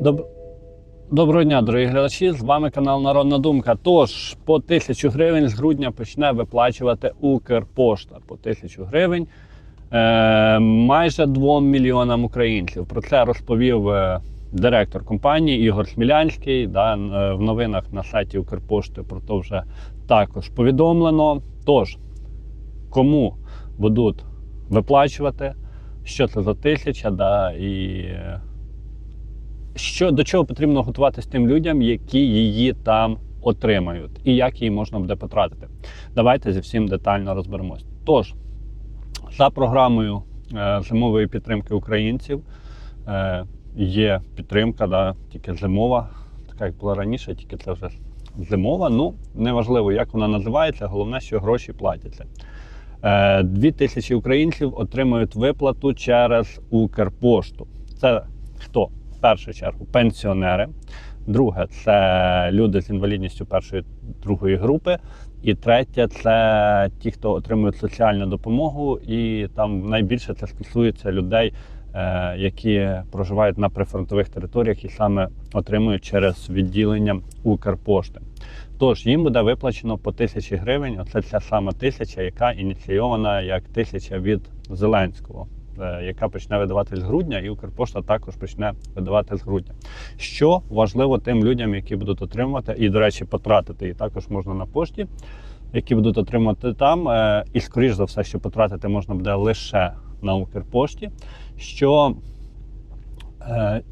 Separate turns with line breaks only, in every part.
Доб... Доброго дня, дорогі глядачі! З вами канал Народна Думка. Тож, по тисячу гривень з грудня почне виплачувати Укрпошта по тисячу гривень е, майже 2 мільйонам українців. Про це розповів е, директор компанії Ігор Смілянський. Да, е, в новинах на сайті Укрпошти про це вже також повідомлено. Тож, кому будуть виплачувати, що це за тисяча, да, і. Що до чого потрібно готуватися тим людям, які її там отримають, і як її можна буде потратити. Давайте зі всім детально розберемось. Тож, за програмою е, зимової підтримки українців е, є підтримка, да, тільки зимова, така як була раніше, тільки це вже зимова. Ну, неважливо, як вона називається, головне, що гроші платяться. Е, Дві тисячі українців отримують виплату через Укрпошту. Це хто? Першу чергу пенсіонери. Друге це люди з інвалідністю першої другої групи. І третє це ті, хто отримують соціальну допомогу, і там найбільше це стосується людей, е, які проживають на прифронтових територіях і саме отримують через відділення Укрпошти. Тож їм буде виплачено по тисячі гривень. Оце ця сама тисяча, яка ініційована як тисяча від Зеленського, яка почне видавати з грудня, і Укрпошта також почне видавати з грудня. Що важливо тим людям, які будуть отримувати, і, до речі, потратити її також можна на пошті, які будуть отримати там. е, І, скоріш за все, що потратити можна буде лише на Укрпошті. Що е,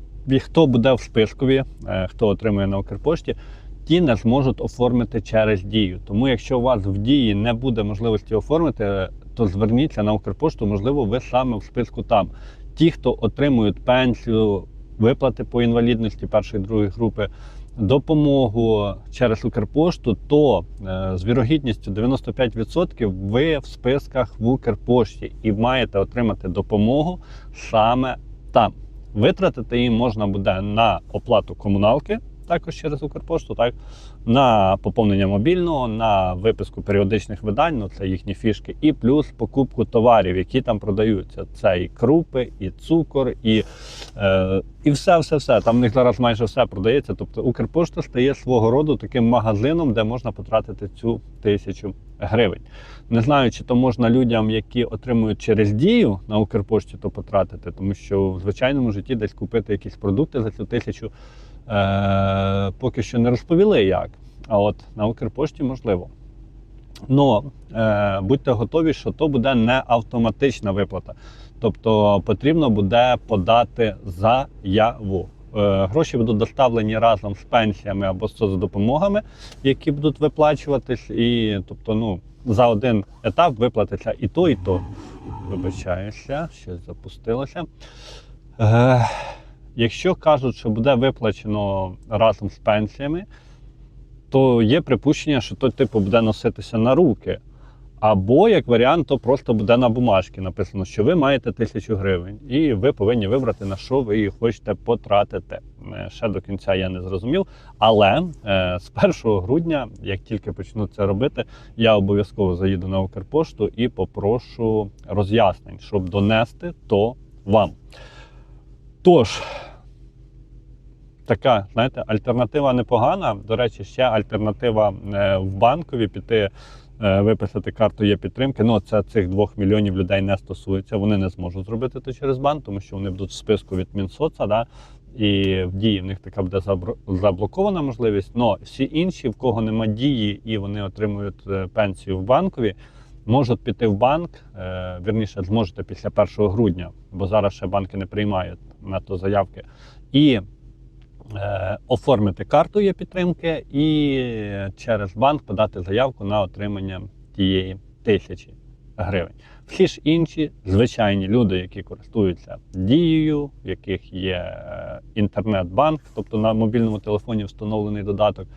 хто буде в спискові, е, хто отримує на Укрпошті, ті не зможуть оформити через дію. Тому, якщо у вас в дії не буде можливості оформити, е, то зверніться на Укрпошту, можливо, ви саме в списку там. Ті, хто отримують пенсію, виплати по інвалідності першої другої групи, допомогу через Укрпошту, то е, з вірогідністю 95% ви в списках в Укрпошті і маєте отримати допомогу саме там. Витратити її можна буде на оплату комуналки, також через Укрпошту, так, на поповнення мобільного, на виписку періодичних видань, ну це їхні фішки, і плюс покупку товарів, які там продаються. Це і крупи, і цукор, і, е, і все, все, все. Там в них зараз майже все продається. Тобто Укрпошта стає свого роду таким магазином, де можна потратити цю тисячу гривень. Не знаю, чи то можна людям, які отримують через дію на Укрпошті, то потратити, тому що в звичайному житті десь купити якісь продукти за цю тисячу е, поки що не розповіли як. А от на Укрпошті можливо. Но е, будьте готові, що то буде не автоматична виплата. Тобто потрібно буде подати заяву. Е, гроші будуть доставлені разом з пенсіями або з соцдопомогами, які будуть виплачуватись. І тобто, ну, за один етап виплатиться і то, і то. Вибачаюся, щось запустилося. Е, якщо кажуть, що буде виплачено разом з пенсіями, то є припущення, що то типу буде носитися на руки. Або, як варіант, то просто буде на бумажці написано, що ви маєте тисячу гривень, і ви повинні вибрати, на що ви її хочете потратити. Е, Ще до кінця я не зрозумів. Але е, з 1 грудня, як тільки почну це робити, я обов'язково заїду на Укрпошту і попрошу роз'яснень, щоб донести то вам. Тож, така, знаєте, альтернатива непогана. До речі, ще альтернатива е, в банкові піти. е, Виписати карту є підтримки. Ну, це цих двох мільйонів людей не стосується. Вони не зможуть зробити це через банк, тому що вони будуть в списку від Мінсоца, да, і в дії в них така буде заблокована можливість. Но всі інші, в кого нема дії і вони отримують е, пенсію в банкові, можуть піти в банк. е, Вірніше, зможете після 1 грудня, бо зараз ще банки не приймають на то заявки. І е, оформити карту є підтримки і через банк подати заявку на отримання тієї тисячі гривень. Всі ж інші звичайні люди, які користуються дією, в яких є е, інтернет-банк, тобто на мобільному телефоні встановлений додаток,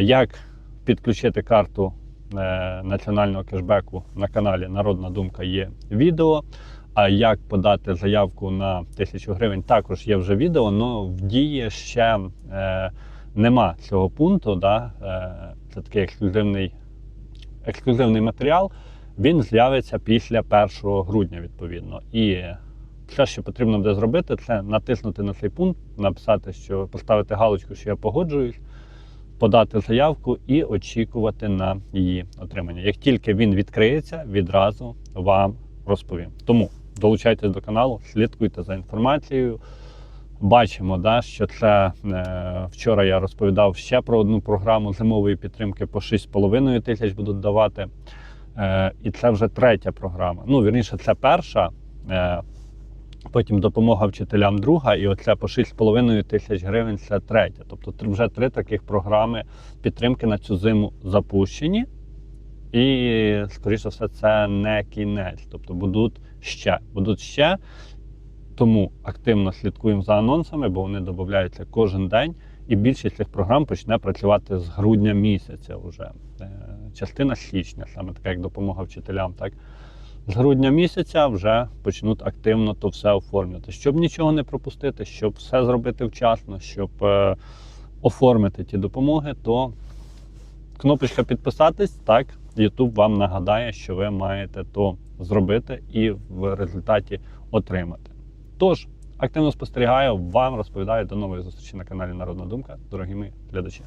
як підключити карту національного кешбеку на каналі Народна Думка є відео. А як подати заявку на тисячу гривень, також є вже відео, але в дії ще е, нема цього пункту. Да? Е, це такий ексклюзивний, ексклюзивний матеріал. Він з'явиться після 1 грудня, відповідно. І все, що потрібно буде зробити, це натиснути на цей пункт, написати, що поставити галочку, що я погоджуюсь, подати заявку і очікувати на її отримання. Як тільки він відкриється, відразу вам розповім. Тому долучайтесь до каналу, слідкуйте за інформацією. Бачимо, да, що це е, вчора я розповідав ще про одну програму зимової підтримки по 6,5 тисяч будуть давати. Е, і це вже третя програма. Ну, вірніше, це перша. Е, потім допомога вчителям друга, і оце по 6,5 тисяч гривень це третя. Тобто вже три таких програми підтримки на цю зиму запущені. І, скоріше все, це не кінець. Тобто будуть ще. Будуть ще. Тому активно слідкуємо за анонсами, бо вони додаються кожен день. І більшість цих програм почне працювати з грудня місяця вже. Е, Частина січня, саме така як допомога вчителям. Так? З грудня місяця вже почнуть активно то все оформлювати. Щоб нічого не пропустити, щоб все зробити вчасно, щоб е, оформити ті допомоги, то кнопочка підписатись, так, YouTube вам нагадає, що ви маєте то зробити і в результаті отримати. Тож, активно спостерігаю, вам розповідаю до нової зустрічі на каналі Народна Думка, дорогі мої глядачі.